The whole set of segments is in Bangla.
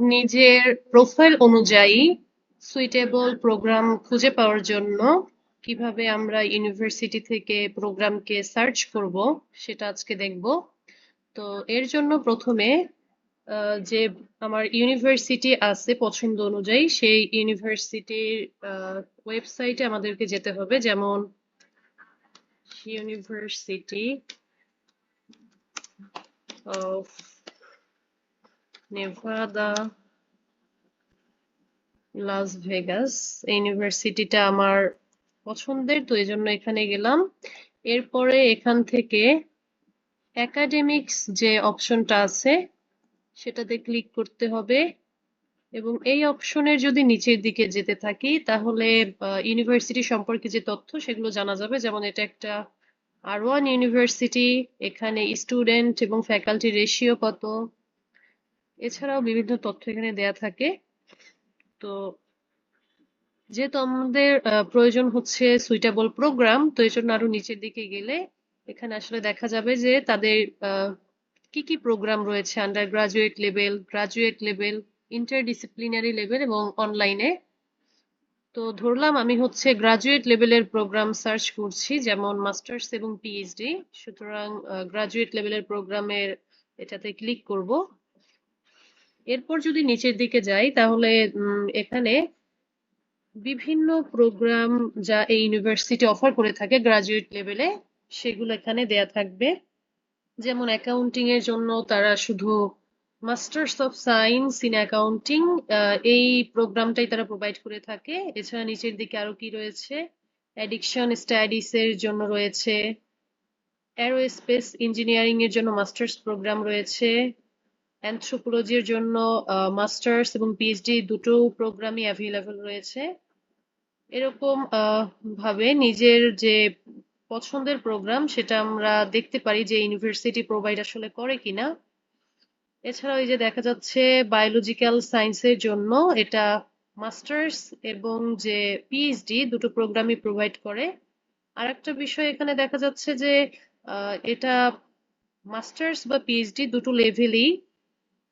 নিজের প্রোফাইল অনুযায়ী সুইটেবল প্রোগ্রাম খুঁজে পাওয়ার জন্য কীভাবে আমরা ইউনিভার্সিটি থেকে প্রোগ্রামকে সার্চ করব সেটা আজকে দেখব। তো এর জন্য প্রথমে যে আমার ইউনিভার্সিটি আছে পছন্দ অনুযায়ী সেই ইউনিভার্সিটির ওয়েবসাইটে আমাদেরকে যেতে হবে। যেমন university of Nevada Las Vegas ইউনিভার্সিটিটা আমার পছন্দের, তো এই জন্য এখানে গেলাম। এরপরে এখান থেকে একাডেমিক্স যে অপশনটা আছে, সেটাতে ক্লিক করতে হবে। এবং এই অপশনের যদি নিচের দিকে যেতে থাকি, তাহলে ইউনিভার্সিটি সম্পর্কে যে তথ্য, সেগুলো জানা যাবে। যেমন এটা একটা আর ওয়ান ইউনিভার্সিটি এখানে স্টুডেন্ট এবং ফ্যাকাল্টি রেশিও কত। এছাড়াও বিভিন্ন তথ্য এখানে দেয়া থাকে। তো যেহেতু আমাদের প্রয়োজন হচ্ছে সুইটেবল প্রোগ্রাম তো এই জন্য আরও নিচের দিকে গেলে এখানে আসলে দেখা যাবে যে তাদের কি কি প্রোগ্রাম রয়েছে undergraduate level graduate level interdisciplinary level এবং অনলাইনে তো ধরলাম আমি হচ্ছে গ্রাজুয়েট লেভেলের প্রোগ্রাম সার্চ করছি, যেমন মাস্টার্স এবং পিএইচডি সুতরাং গ্রাজুয়েট লেভেলের প্রোগ্রামের এটাতে ক্লিক করব। এরপর যদি নিচের দিকে যাই, তাহলে এখানে বিভিন্ন প্রোগ্রাম যা এই ইউনিভার্সিটি অফার করে থাকে গ্রাজুয়েট লেভেলে সেগুলো এখানে দেয়া থাকবে। যেমন অ্যাকাউন্টিং এর জন্য তারা শুধু masters of science in accounting এই প্রোগ্রামটাই তারা প্রোভাইড করে থাকে। এছাড়া নিচের দিকে আরও কি রয়েছে? অ্যাডিকশন স্টাডিজ এর জন্য রয়েছে। অ্যারোস্পেস ইঞ্জিনিয়ারিং এর জন্য মাস্টার্স প্রোগ্রাম রয়েছে। অ্যানথ্রোপোলজির জন্য মাস্টার্স এবং পিএইচডি দুটো প্রোগ্রামই অ্যাভেলেবল রয়েছে। এরকম ভাবে নিজের যে পছন্দের প্রোগ্রাম সেটা আমরা দেখতে পারি যে ইউনিভার্সিটি প্রোভাইড আসলে করে কিনা। এছাড়াও এই যে দেখা যাচ্ছে বায়োলজিক্যাল সায়েন্সের জন্য এটা মাস্টার্স এবং যে পিএইচডি দুটো প্রোগ্রামই প্রোভাইড করে। আর একটা বিষয় এখানে দেখা যাচ্ছে যে এটা মাস্টার্স বা পিএইচডি দুটো লেভেলই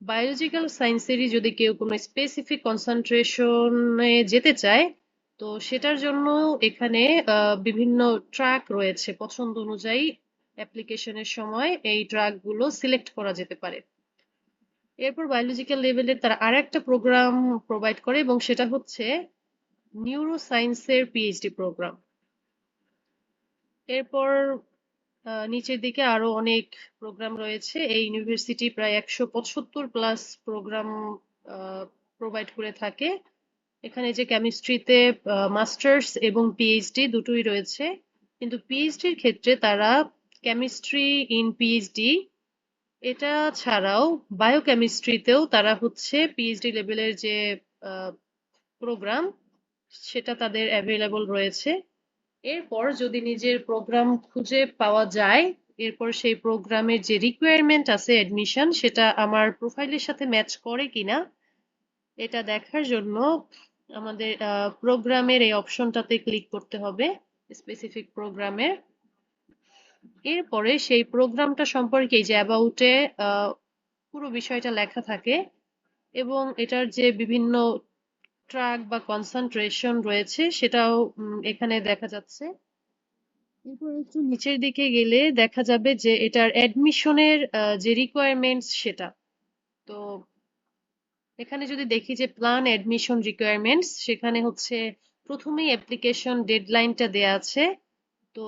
বায়োলজিক্যাল সায়েন্সেরই যদি কেউ কোনো স্পেসিফিক কনসেন্ট্রেশনে যেতে চায় তো সেটার জন্য এখানে আহ, বিভিন্ন ট্র্যাক রয়েছে। পছন্দ অনুযায়ী অ্যাপ্লিকেশনের সময় এই ট্র্যাকগুলো সিলেক্ট করা যেতে পারে। এরপর বায়োলজিক্যাল লেভেলের তারা আর একটা প্রোগ্রাম প্রোভাইড করে এবং সেটা হচ্ছে নিউরো সায়েন্সের পিএইচডি প্রোগ্রাম এরপর নিচের দিকে আরও অনেক প্রোগ্রাম রয়েছে। এই ইউনিভার্সিটি প্রায় একশো পঁচাত্তর প্লাস প্রোগ্রাম প্রোভাইড করে থাকে। এখানে যে কেমিস্ট্রিতে মাস্টার্স এবং পিএইচডি দুটোই রয়েছে। কিন্তু পিএইচডির ক্ষেত্রে তারা কেমিস্ট্রি ইন পিএইচডি এটা ছাড়াও বায়োকেমিস্ট্রিতেও তারা হচ্ছে পিএইচডি লেভেলের যে প্রোগ্রাম সেটা তাদের অ্যাভেলেবল রয়েছে। এরপর যদি নিজের প্রোগ্রাম খুঁজে পাওয়া যায়, এরপর সেই প্রোগ্রামের যে রিকোয়ারমেন্ট আছে অ্যাডমিশন সেটা আমার প্রোফাইলের সাথে ম্যাচ করে কিনা, এটা দেখার জন্য আমাদের প্রোগ্রামের এই অপশনটাতে ক্লিক করতে হবে স্পেসিফিক প্রোগ্রামের এরপরে সেই প্রোগ্রামটা সম্পর্কে যে অ্যাবাউটে পুরো বিষয়টা লেখা থাকে এবং এটার যে বিভিন্ন ট্র্যাক বা কনসেন্ট্রেশন রয়েছে, সেটাও এখানে দেখা যাচ্ছে। এরপর একটু নিচের দিকে গেলে দেখা যাবে যে এটার অ্যাডমিশনের যে রিকোয়ারমেন্টস সেটা। তো এখানে যদি দেখি যে প্ল্যান অ্যাডমিশন রিকোয়ারমেন্টস সেখানে হচ্ছে প্রথমেই অ্যাপ্লিকেশন ডেডলাইনটা দেয়া আছে। তো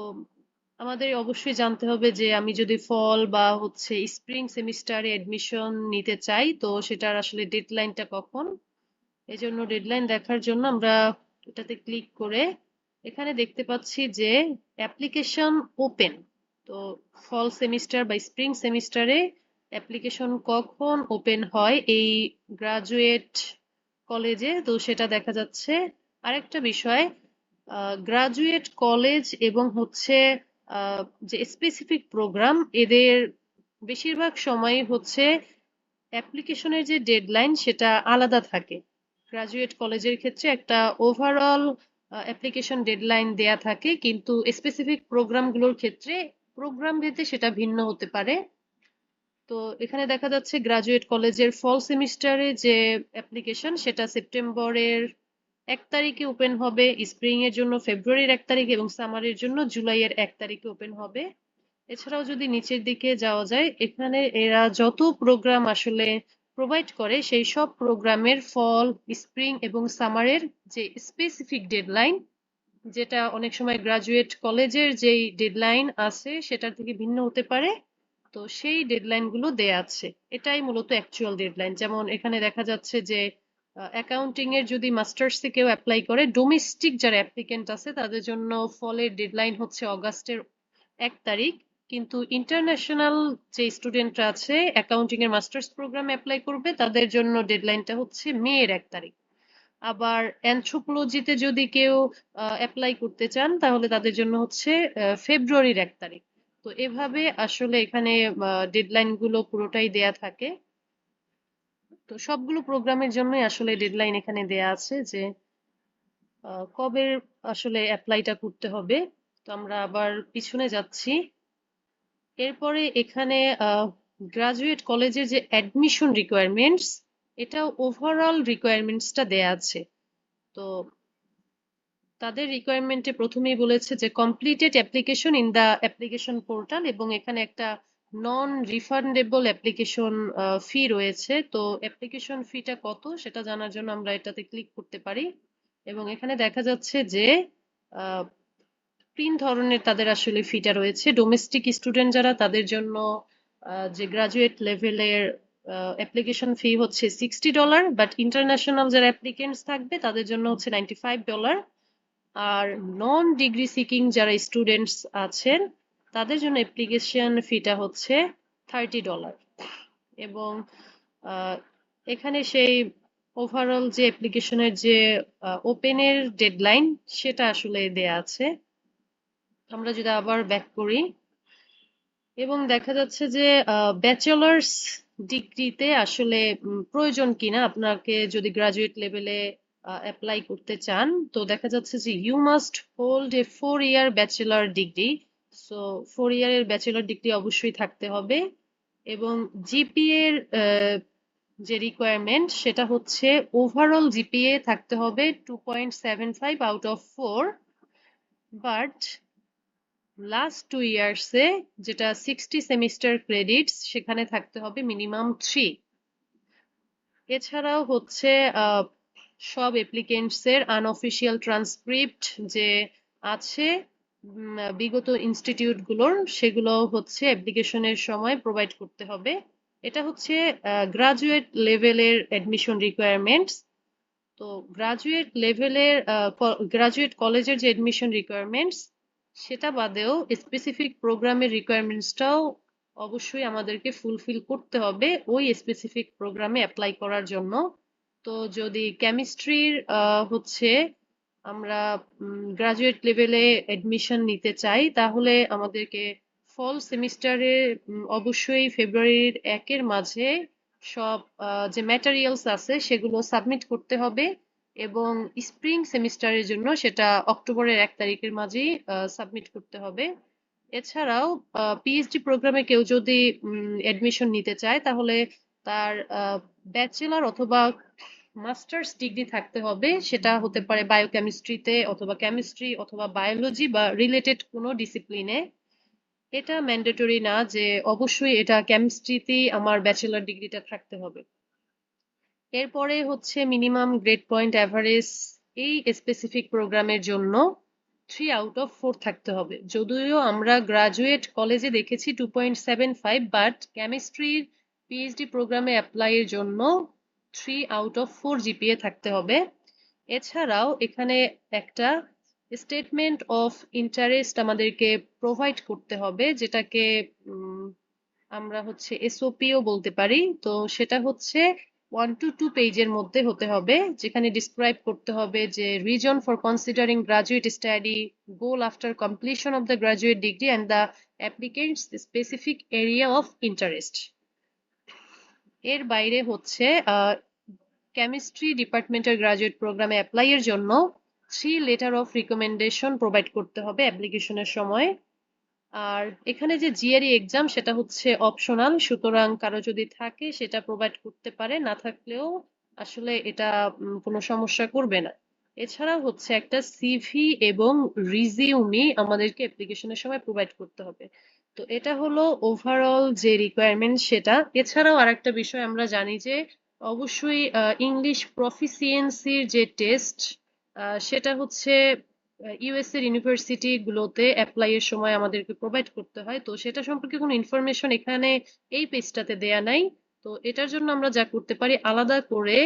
আমাদের অবশ্যই জানতে হবে যে আমি যদি ফল বা হচ্ছে স্প্রিং সেমিস্টারে অ্যাডমিশন নিতে চাই, তো সেটার আসলে ডেডলাইনটা কখন? এই জন্য ডেডলাইন দেখার জন্য আমরা এটাতে ক্লিক করে এখানে দেখতে পাচ্ছি যে অ্যাপ্লিকেশন ওপেন তো ফল সেমিস্টার বা স্প্রিং সেমিস্টারে অ্যাপ্লিকেশন কখন ওপেন হয় এই গ্রাজুয়েট কলেজে তো সেটা দেখা যাচ্ছে। আরেকটা বিষয় গ্রাজুয়েট কলেজ এবং হচ্ছে যে স্পেসিফিক প্রোগ্রাম এদের বেশিরভাগ সময় হচ্ছে অ্যাপ্লিকেশনের যে ডেডলাইন সেটা আলাদা থাকে। গ্রাজুয়েট কলেজের ক্ষেত্রে একটা ওভারঅল অ্যাপ্লিকেশন ডেডলাইন দেয়া থাকে, কিন্তু স্পেসিফিক প্রোগ্রামগুলোর ক্ষেত্রে প্রোগ্রাম ভেদে সেটা ভিন্ন হতে পারে। তো এখানে দেখা যাচ্ছে গ্রাজুয়েট কলেজের ফল সেমিস্টারে যে অ্যাপ্লিকেশন সেটা সেপ্টেম্বরের এক তারিখে ওপেন হবে স্প্রিং এর জন্য ফেব্রুয়ারির এক তারিখ এবং সামারের জন্য জুলাইয়ের এক তারিখে ওপেন হবে। এছাড়াও যদি নিচের দিকে যাওয়া যায়, এখানে এরা যত প্রোগ্রাম আসলে প্রোভাইড করে সেই সব প্রোগ্রামের ফল, স্প্রিং এবং সামারের যে স্পেসিফিক ডেডলাইন যেটা অনেক সময় গ্রাজুয়েট কলেজের যেই ডেডলাইন আছে, সেটার থেকে ভিন্ন হতে পারে। তো সেই ডেডলাইনগুলো দেয়া আছে। এটাই মূলত অ্যাকচুয়াল ডেডলাইন যেমন এখানে দেখা যাচ্ছে যে অ্যাকাউন্টিং এর যদি মাস্টার্স কেউ অ্যাপ্লাই করে ডোমেস্টিক যারা অ্যাপ্লিকেন্ট আছে, তাদের জন্য ফলের ডেডলাইন হচ্ছে অগাস্টের এক তারিখ। কিন্তু ইন্টারন্যাশনাল যে স্টুডেন্টরা আছে অ্যাকাউন্টিং এর মাস্টার্স প্রোগ্রামে অ্যাপ্লাই করবে, তাদের জন্য ডেডলাইনটা হচ্ছে মে এর এক তারিখ। আবার অ্যানথ্রোপোলজিতে যদি কেউ অ্যাপ্লাই করতে চান, তাহলে তাদের জন্য হচ্ছে ফেব্রুয়ারির এক তারিখ। তো এভাবে আসলে এখানে ডেডলাইনগুলো পুরোটাই দেয়া থাকে। তো সবগুলো প্রোগ্রামের জন্যই আসলে ডেডলাইন এখানে দেয়া আছে যে কবে আসলে অ্যাপ্লাইটা করতে হবে। তো আমরা আবার পিছনে যাচ্ছি। এরপরে এখানে গ্রাজুয়েট কলেজের যে অ্যাডমিশন রিকোয়ারমেন্টস এটা ওভারঅল রিকোয়ারমেন্টসটা দেয়া আছে। তো তাদের রিকোয়ারমেন্টে প্রথমেই বলেছে যে completed application in the application portal এবং এখানে একটা নন রিফান্ডেবল অ্যাপ্লিকেশন ফি রয়েছে। তো অ্যাপ্লিকেশন ফিটা কত সেটা জানার জন্য আমরা এটাতে ক্লিক করতে পারি। এবং এখানে দেখা যাচ্ছে যে তিন ধরনের তাদের আসলে ফিটা রয়েছে। ডোমেস্টিক স্টুডেন্ট যারা, তাদের জন্য যে গ্রাজুয়েট লেভেলের অ্যাপ্লিকেশন ফি হচ্ছে সিক্সটি ডলার বাট ইন্টারন্যাশনাল যারা অ্যাপ্লিকেন্টস থাকবে, তাদের জন্য হচ্ছে নাইনটি ফাইভ ডলার আর নন ডিগ্রি সিকিং যারা স্টুডেন্টস আছেন, তাদের জন্য অ্যাপ্লিকেশন ফিটা হচ্ছে থার্টি ডলার এবং এখানে সেই ওভারঅল যে অ্যাপ্লিকেশনের যে ওপেনের ডেডলাইন সেটা আসলে দেয়া আছে। আমরা যদি আবার ব্যাক করি, এবং দেখা যাচ্ছে যে ব্যাচেলার্স ডিগ্রিতে আসলে প্রয়োজন কিনা, আপনাকে যদি গ্রাজুয়েট লেভেলে অ্যাপ্লাই করতে চান, তো দেখা যাচ্ছে যে you must hold a four year bachelor degree so four ইয়ারের ব্যাচেলার ডিগ্রি অবশ্যই থাকতে হবে, এবং জিপিএ যে রিকোয়ারমেন্ট সেটা হচ্ছে ওভারঅল জিপিএ থাকতে হবে two point seven five out of four but last two ইয়ার্সে যেটা সিক্সটি সেমিস্টার ক্রেডিটস সেখানে থাকতে হবে মিনিমাম থ্রি এছাড়াও হচ্ছে সব অ্যাপ্লিকেন্টস এর আনঅফিসিয়াল ট্রান্সক্রিপ্ট যে আছে বিগত ইনস্টিটিউটগুলোর সেগুলো হচ্ছে অ্যাপ্লিকেশনের সময় প্রোভাইড করতে হবে। এটা হচ্ছে গ্রাজুয়েট লেভেলের অ্যাডমিশন রিকোয়ারমেন্টস তো গ্রাজুয়েট লেভেলের গ্রাজুয়েট কলেজের যে অ্যাডমিশন রিকোয়ারমেন্টস সেটা বাদেও স্পেসিফিক প্রোগ্রামের রিকোয়ারমেন্টসটাও অবশ্যই আমাদেরকে ফুলফিল করতে হবে ওই স্পেসিফিক প্রোগ্রামে অ্যাপ্লাই করার জন্য। তো যদি কেমিস্ট্রির হচ্ছে আমরা গ্রাজুয়েট লেভেলে অ্যাডমিশন নিতে চাই, তাহলে আমাদেরকে ফল সেমিস্টারে অবশ্যই ফেব্রুয়ারির একের মাঝে সব যে ম্যাটেরিয়ালস আছে সেগুলো সাবমিট করতে হবে। এবং স্প্রিং সেমিস্টারের জন্য সেটা অক্টোবরের এক তারিখের মাঝেই সাবমিট করতে হবে। এছাড়াও পিএইচডি প্রোগ্রামে কেউ যদি অ্যাডমিশন নিতে চায়, তাহলে তার ব্যাচেলার অথবা মাস্টার্স ডিগ্রি থাকতে হবে। সেটা হতে পারে বায়োকেমিস্ট্রিতে অথবা কেমিস্ট্রি অথবা বায়োলজি বা রিলেটেড কোনো ডিসিপ্লিনে এটা ম্যান্ডেটরি না যে অবশ্যই এটা কেমিস্ট্রিতেই আমার ব্যাচেলার ডিগ্রিটা থাকতে হবে। এরপরে হচ্ছে মিনিমাম গ্রেড পয়েন্ট অ্যাভারেজ এই স্পেসিফিক প্রোগ্রামের জন্য থ্রি আউট অফ ফোর থাকতে হবে। যদিও আমরা গ্রাজুয়েট কলেজে দেখেছি two point seven five but কেমিস্ট্রির পিএইচডি প্রোগ্রামে অ্যাপ্লাইয়ের জন্য three out of four GPA থাকতে হবে। এছাড়াও এখানে একটা স্টেটমেন্ট অফ ইন্টারেস্ট আমাদেরকে প্রোভাইড করতে হবে, যেটাকে আমরা হচ্ছে এসওপিও বলতে পারি। তো সেটা হচ্ছে ওয়ান টু টু পেজের মধ্যে হতে হবে, যেখানে ডিসক্রাইব করতে হবে যে reason for considering graduate study goal after completion of the graduate degree and the applicant's specific area of interest এর বাইরে হচ্ছে কেমিস্ট্রি ডিপার্টমেন্টের গ্রাজুয়েট প্রোগ্রামে অ্যাপ্লাইয়ের জন্য three letter of recommendation provide করতে হবে অ্যাপ্লিকেশনের সময়। আর এখানে যে জিআরই এক্সাম সেটা হচ্ছে অপশনাল সুতরাং কারও যদি থাকে, সেটা প্রোভাইড করতে পারে। না থাকলেও আসলে এটা কোনো সমস্যা করবে না। এছাড়া হচ্ছে একটা সিভি এবং রিজিউমি আমাদেরকে অ্যাপ্লিকেশনের সময় প্রোভাইড করতে হবে। তো এটা হলো ওভারঅল যে রিকোয়ারমেন্ট সেটা। এছাড়াও আরেকটা বিষয় আমরা জানি যে, অবশ্যই ইংলিশ প্রফিসিয়েন্সির যে টেস্ট সেটা হচ্ছে ইউএস এর ইউনিভার্সিটি গুলোতে অ্যাপ্লাই এর সময় আমাদেরকে প্রোভাইড করতে হয়। তো সেটা সম্পর্কে কোনো ইনফরমেশন এখানে এই পেজটাতে দেয়া নাই। তো এটার জন্য আমরা যা করতে পারি, আলাদা করে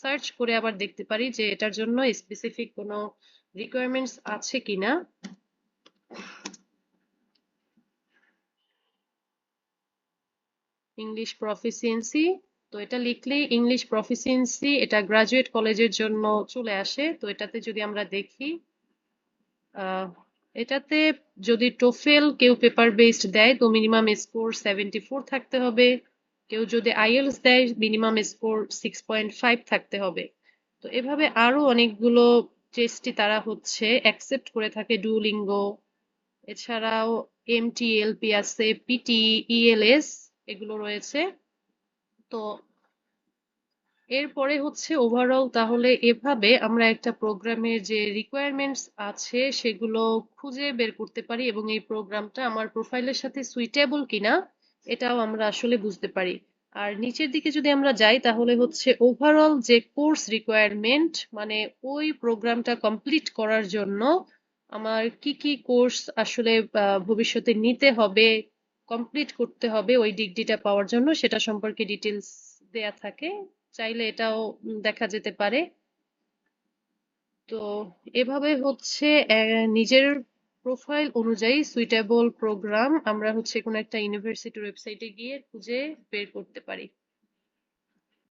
সার্চ করে আবার দেখতে পারি যে এটার জন্য স্পেসিফিক কোনো রিকোয়ারমেন্টস আছে কিনা। ইংলিশ প্রফিসিয়েন্সি তো এটা লিখলেই ইংলিশ প্রফিসিয়েন্সি এটা গ্রাজুয়েট কলেজের জন্য চলে আসে। তো এটাতে যদি আমরা দেখি এটাতে যদি টোফেল কেউ পেপার বেসড দেয়, তো মিনিমাম স্কোর সেভেন্টি ফোর থাকতে হবে। কেউ যদি আইএলস দেয় minimum score six point five থাকতে হবে। তো এভাবে আরও অনেকগুলো টেস্টই তারা হচ্ছে অ্যাকসেপ্ট করে থাকে ডুলিঙ্গো এছাড়াও এমটিএলপি আছে পিটি ইএলএস এগুলো রয়েছে। তো এরপরে হচ্ছে ওভারঅল তাহলে এভাবে আমরা একটা প্রোগ্রামের যে রিকোয়ারমেন্টস আছে সেগুলো খুঁজে বের করতে পারি এবং এই প্রোগ্রামটা আমার প্রোফাইলের সাথে সুইটেবল কিনা এটাও আমরা আসলে বুঝতে পারি। আর নিচের দিকে যদি আমরা যাই তাহলে হচ্ছে ওভারঅল যে কোর্স রিকোয়ারমেন্ট মানে ওই প্রোগ্রামটা কমপ্লিট করার জন্য আমার কি কি কোর্স আসলে ভবিষ্যতে নিতে হবে কমপ্লিট করতে হবে ওই ডিগ্রিটা পাওয়ার জন্য সেটা সম্পর্কে ডিটেলস দেয়া থাকে। চাইলে এটাও দেখা যেতে পারে। তো এভাবে হচ্ছে নিজের প্রোফাইল অনুযায়ী সুইটেবল প্রোগ্রাম আমরা হচ্ছে কোনো একটা ইউনিভার্সিটি ওয়েবসাইটে গিয়ে খুঁজে বের করতে পারি।